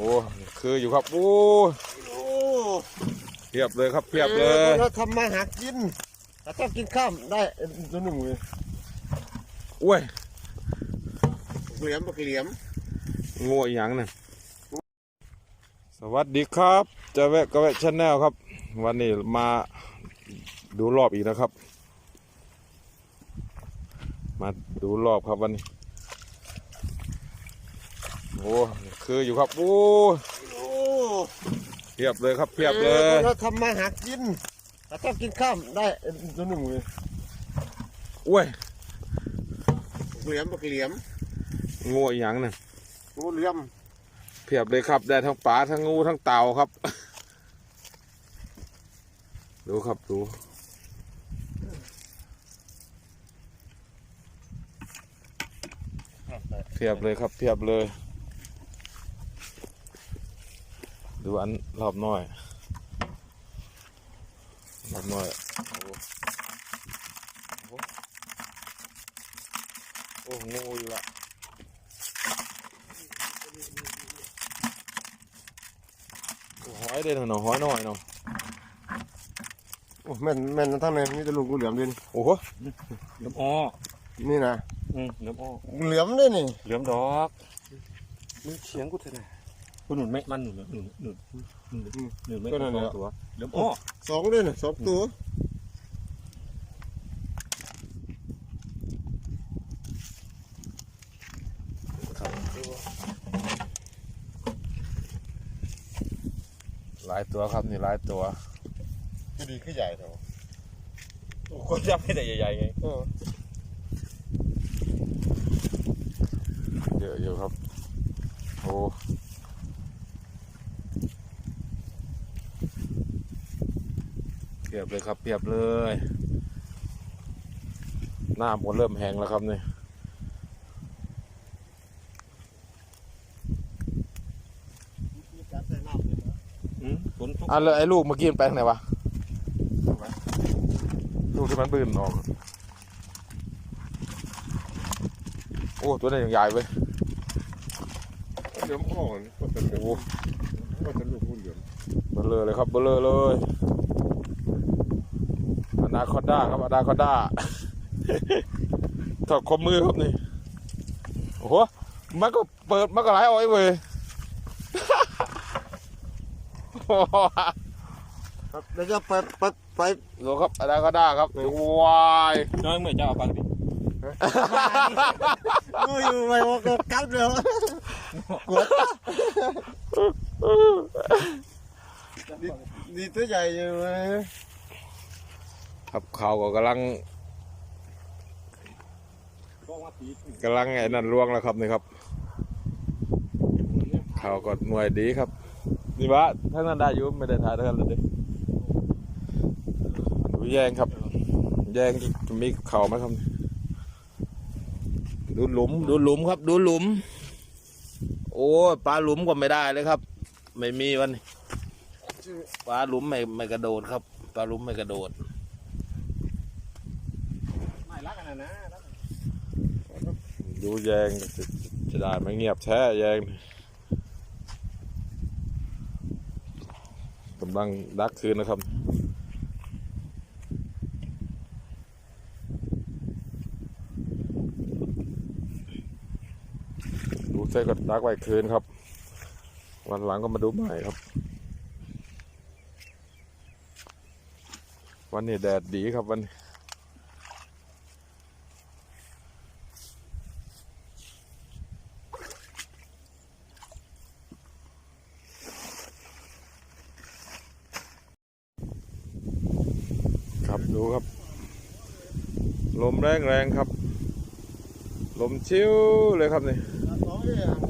โอ้คืออยู่ครับโอ้โอ้เพียบเลยครับเพียบเลยเราทำมาหากินแต่ต้องกินข้ามได้ตัวหนึ่งเลยอ้วยเหลี่ยมบักเหลี่ยมงูอีหยังน่ะสวัสดีครับเจะแวะก็แวะชาแนลครับ วันนี้มาดูรอบอีกนะครับ มาดูรอบครับวันนี้ โอ้คืออยู่ครับโอ้โอ้เพียบเลยครับเพียบเลยเราทำมาหากินแต่ต้องกินข้ามได้ตัวหนึ่งเลยอ้วยเหลี่ยมบักเหลี่ยมงูอีหยังน่ะโอ้เหลี่ยมเพียบเลยครับ ได้ทั้งปลาทั้งงูทั้งเต่าครับ ดูครับดูเพียบเลยครับเพียบเลย ดูอันรอบน้อยรอบน้อยโอ้โหโอ้โหงูอยู่ละหอยเด่นเนาะหอยน้อยเนาะโอ้แม่นแม่นทั้งนั้นมีแต่ลูกงูเหลี่ยมดินโอ้โหเหลือมอ้อนี่นะอืมเหลือมอ้อเหลี่ยมด้วยนี่เหลือมดอกมึงเฉียงกูเถอะนะ กูหนุนไม่มันหนุนหนุนหนุนหนุนหนุนหนุนไม่สองตัวเหลือมอ้อสองด้วยนี่สองตัว หลายตัวครับนี่หลายตัวจะดีขึ้นใหญ่เถอะโอ้ก็ยับให้แต่ใหญ่ๆไงเออเยอะอยู่ครับโอ้ เพียบเลยครับเพียบเลยหน้าผมเริ่มแห้งแล้วครับนี่มีการใส่น้ำเลยนะอืมฝนตกอะแล้วไอ้ลูกเมื่อกี้มันไปทางไหนวะลูกที่มันบืนออกโอ้ตัวนี้ยังใหญ่เว้ยเหลี่ยมอ่อนก็จะเหลี่ยมโอ้ก็จะลูกงูเหลี่ยมเบลอเลยครับเบลอเลยอ นาคอนด้าครับอนาคอนด้าถอดข้อมือครับนี่โอ้โหมันก็เปิดมันก็ไหลออกไอ้เว้ยครับแล้วจะไปไปไปดูครับอนาคอนด้าครับวายน้อยเมื่อจะเอาไปดิงูอยู่ไปว่าก็กัดเดียวกดดีดีตัวใหญ่อยู่เลย ครับเขาก็กำลังกำลังไอ้นั่นล่วงแล้วครับนี่ครับเขาก็หน่วยดีครับนี่วะท่านนั้นได้อยู่ไม่ได้ถ่ายท่านเลยดิดูแยงครับ แยงจะมีเข่าไหมครับ ดูหลุม ดูหลุมครับ ดูหลุม โอ้ปลาหลุมก็ไม่ได้เลยครับ ไม่มีวันนี้ปลาหลุมไม่ไม่กระโดดครับ ปลาหลุมไม่กระโดด ไม่รักกันนะนะ ดูแยงจะจะได้ไม่เงียบแท้แยงกำลังดักคืนนะครับดูเส้นก็ดักไว้คืนครับ วันหลังก็มาดูใหม่ครับ วันนี้แดดดีครับวันนี้ ดูครับ ลมแรงแรงครับ ลมชิวเลยครับนี่สอง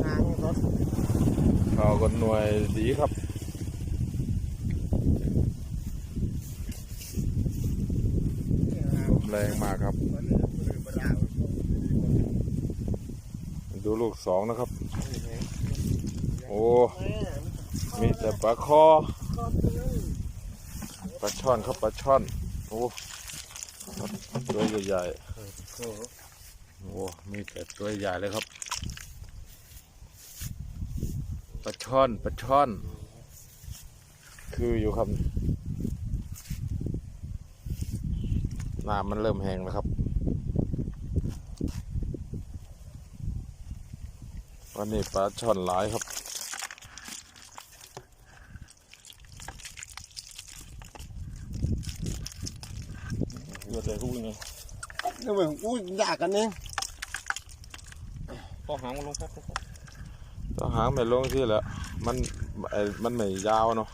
ทางรถข่าวกันหน่วยดีครับลมแรงมากครับ ดูลูกสองนะครับ โอ้ มีแต่ปลาคอปลาช่อนครับปลาช่อน โอ้ตัวใหญ่ๆโอ้มีแต่ตัวใหญ่เลยครับปลาปลาช่อนปลาช่อน คืออยู่ครับน้ำมันเริ่มแห้งแล้วครับ วันนี้ปลาช่อนหลายครับ เลือดเลยพูดไง นี่เหมือนกูอยากกันเองพอหางมันลงครับต้องหางไม่ลงที่แหล้วมันไอ้มันไม่ยาวเนาะ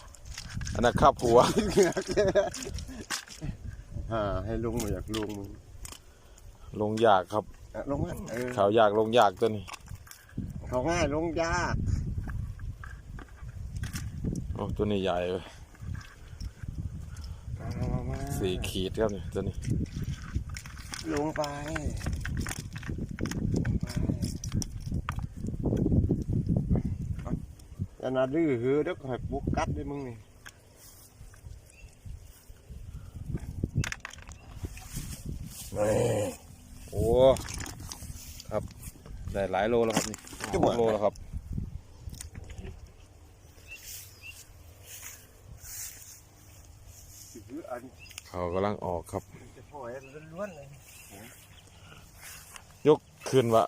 อันนั้นขับหัวอ่าให้ลุงมาอยากลุงมึงลงยากครับอะลงมาเออเขายากลงยากตัวนี้เขาง่ายลงยากโอ้ตัวนี้ใหญ่เลยมามามาสี่ขีดครับนี่ตัวนี้ ลงไปลงไปอย่านาดื้อหือเด็กให้ปุกกัดด้วยมึงนี่โอ้ครับได้หลายโลแล้วครับนี่หกโลแล้วครับหืออันเขากำลังออกครับจะปล่อยล้วนๆเลยยก ขึ้นวะ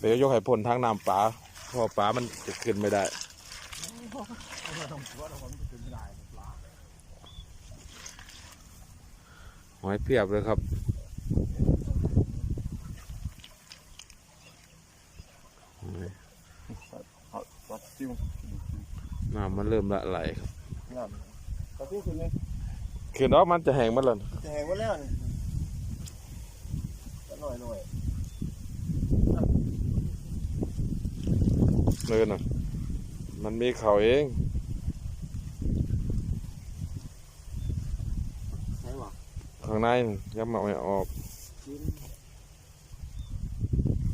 เดี๋ยวยกให้พ้นทางน้ำปลาเพราะปลามันจะขึ้นไม่ได้หอยเพียบเลยครับปัดจิ้มน้ำมันเริ่มละไหลครับน้ำปัดจิ้มขึ้นเลยขึ้นออกมันจะแห้งหมันเลยจะแหงไว้แล้วนี่ก็หน่อยหน่อย เลยน่ะมันมีเขาเองใช่หรอข้างในน่ะยังมาไม่ออกจิ้ม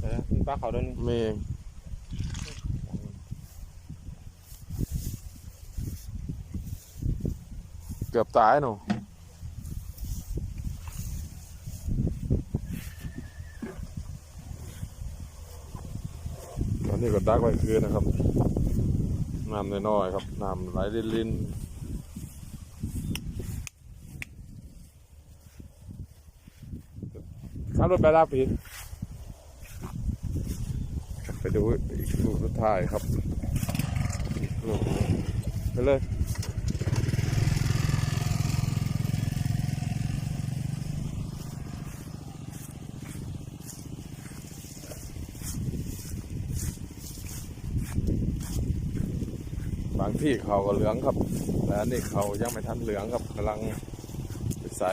แต่มีปลาเขาด้วยนี่มีเองเกือบตายหนู ตอนนี้ก็ดักไว้คืนนะครับน้ำน้อยๆครับน้ำไหลลินๆขับรถไปลาผิดไปดูอีกลูกสุดท้ายครับไปเลย บางที่เขาก็เหลืองครับแต่นนี้เขายังไม่ทันเหลืองครับกำลังใส่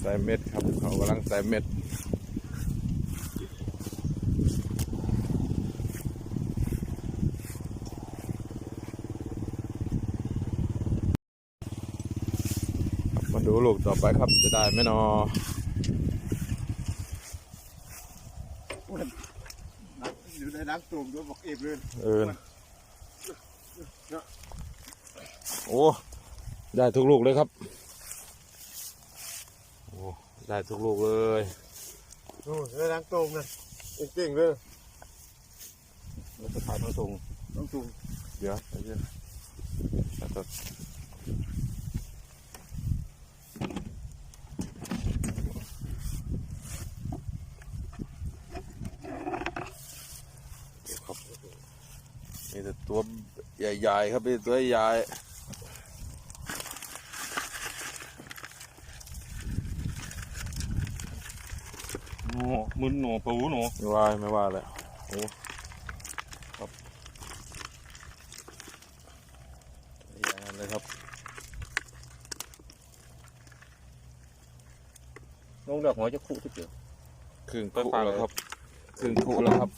ใส่เม็ดครับ เขากำลังใส่เม็ดมาดูลูกต่อไปครับจะได้ไหมนอ อยู่ในน้ำตุ่มด้วยบอกเอบเลยเออโอ้ ได้ทุกลูกเลยครับ โอ้ ได้ทุกลูกเลยดูในน้ำตุ่มนะเก่งๆเลยแล้วก็ถ่ายทางตรงน้ำตุ่มเดี๋ยวเดี๋ยวแล้วก็เดี๋ยวครับ มีแต่ตัวใหญ่ๆครับมีแต่ตัวใหญ่หนอมึนหนอปูหนอไม่ว่าไม่ว่าเลยโอ้ครับอย่างนั้นเลยครับลงดอกหอยจะคู่ที่เดียวครึ่งเปิดคุฝาแล้วเลยครับครึ่งคุแล้วครับ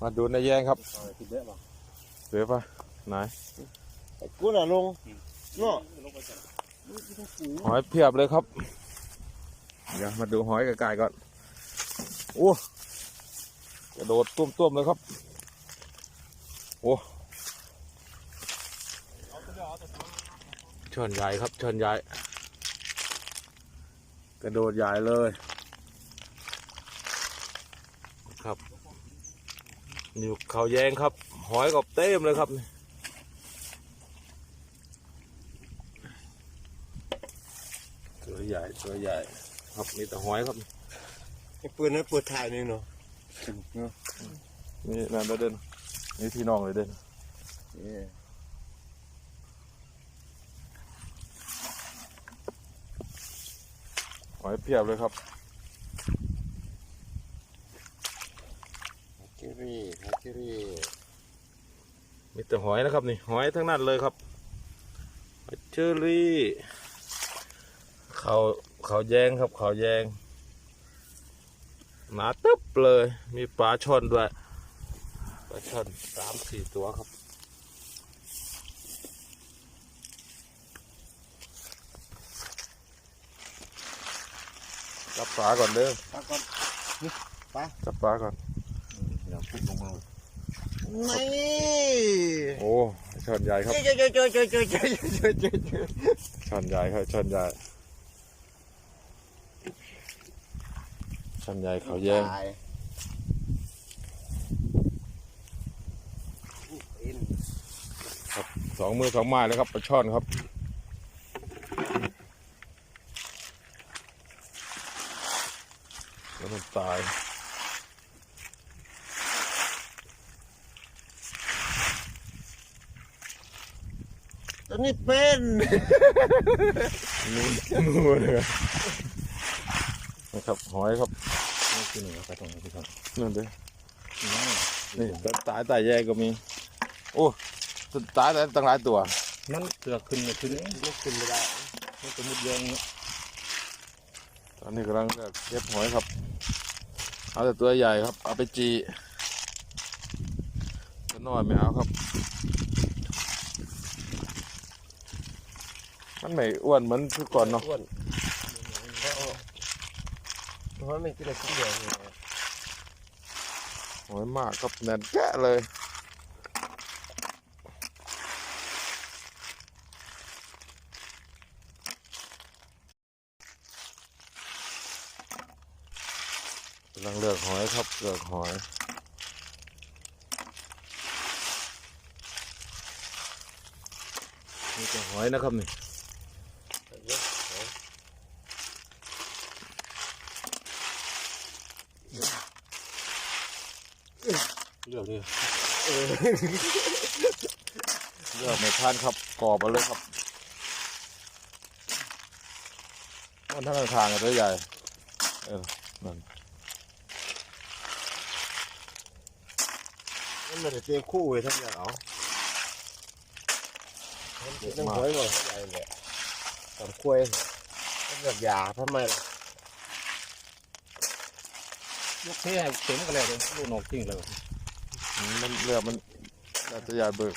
มาดูในแย่งครับที่เยอะป่ะ เสือปะไหนกูน่ะลงเนาะหอยเพียบเลยครับ เดี๋ยวมาดูหอยไกลๆก่อนโอ้กระโดดตุ้มๆเลยครับ โอ้ช่อนใหญ่ครับช่อนใหญ่ กระโดดใหญ่เลย ครับ อยู่เขาแยงครับ หอยกับเต็มเลยครับนี่ตัวใหญ่ตัวใหญ่ ครับมีแต่หอยครับไอ้ปืนนั้นปืนถ่ายนี่เนาะนี่นั่นเดินนี่พี่น้องเลยเดินเอ้ยหอยเพียบเลยครับ ฮักเกอรี่ฮักเกอรี่ มี แต่หอยนะครับนี่หอยทั้งนั้นเลยครับหอยเชอรี่เขาเขาแยงครับเขาแยงหนาตึ๊บเลย มีปลาช่อนด้วยปลาช่อนสามสี่ตัวครับจับปลาก่อนเด้อปลาก่อนจับปลาก่อนเดี๋ยวพุ่งลงมา นี่โอ้ช่อนใหญ่ครับช่อนใหญ่ครับช่อนใหญ่ช่อนใหญ่เขาแย่งครับสองมือสองไม้แล้วครับปลาช่อนครับแล้นตาย นี้เป็นนู่นนู่นเลยนะครับหอยครับนี่คือหนึ่งไปตรงนี้พี่ครับนั่นเด้นี่นี่ตัวตายตายแยกก็มี โอ้ตัวตายแต่ตั้งหลายตัว นั่นเสือขึ้นเนี่ยขึ้นลูกขึ้นไม่ได้มันจะมุดแยงเนี่ยตอนนี้กำลังจะเก็บหอยครับ เอาแต่ตัวใหญ่ครับ เอาไปจีตัวน้อยไม่เอาครับ มันไม่อ้วนเหมือนคือก่อนเนาะอ้วนเพราะว่าไม่กินอะไรกินเดียวเนี่ยหอยมากครับแน่นแกะเลยกำลังเลือกหอยครับเลือกหอยนี่จะหอยนะครับนี่ เลือกเลยเลือกไม่ทานครับกรอบมาเลยครับมันทั้งทางกันตัวใหญ่เออนั่นมันไม่ได้เตรียมคู่เลยทั้งอย่างเอามันเป็นหวยหมดใหญ่เลยสามคุยมันแบบยาทำไมล่ะ ยกเท่ให้เต็มกันเลยเลยลูกนกจริงเลยมันเลือกมันน่าจะใหญ่เบิก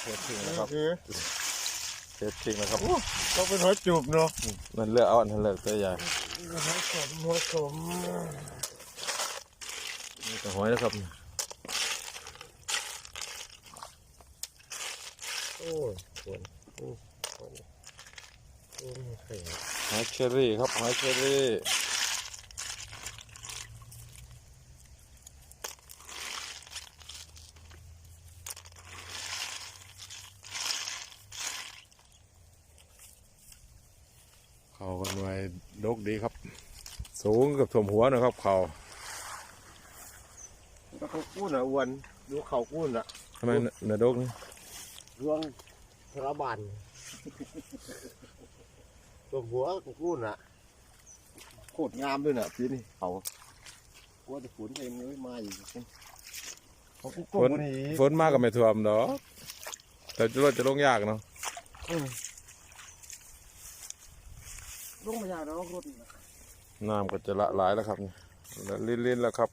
เททิ้งนะครับคือเททิ้งนะครับต้องเป็นหัวจูบเนาะมันเลือกเอาอันนั้นเลือกตัวใหญ่ หอยสมหัวสมนี่ก็หอยแล้วครับ โอ้ยสวดโอ้ยโอ้ยหอยเชอรี่ครับหอยเชอรี่ เขากันไว้ดกดีครับ สูงเกับถ่วมหัวนะครับเขาแล้วเขากู้น่ะอ้วนดูเขากู้น่ะทำไมเนื้อดกนี่รวงทรบานตัวหัวของกู้น่ะโคตรงามด้วยน่ะปีนี้เขากลัวจะฝนเองไม่มาอีกเขากู้ฝกู้นนี่ฝนมากกับไม่ท่วมดอกแต่จะรถจะลงยากเนาะ ลงมายากแล้วรถน่ะ น้ำก็จะละลายแล้วครับเล่นๆแล้วครับ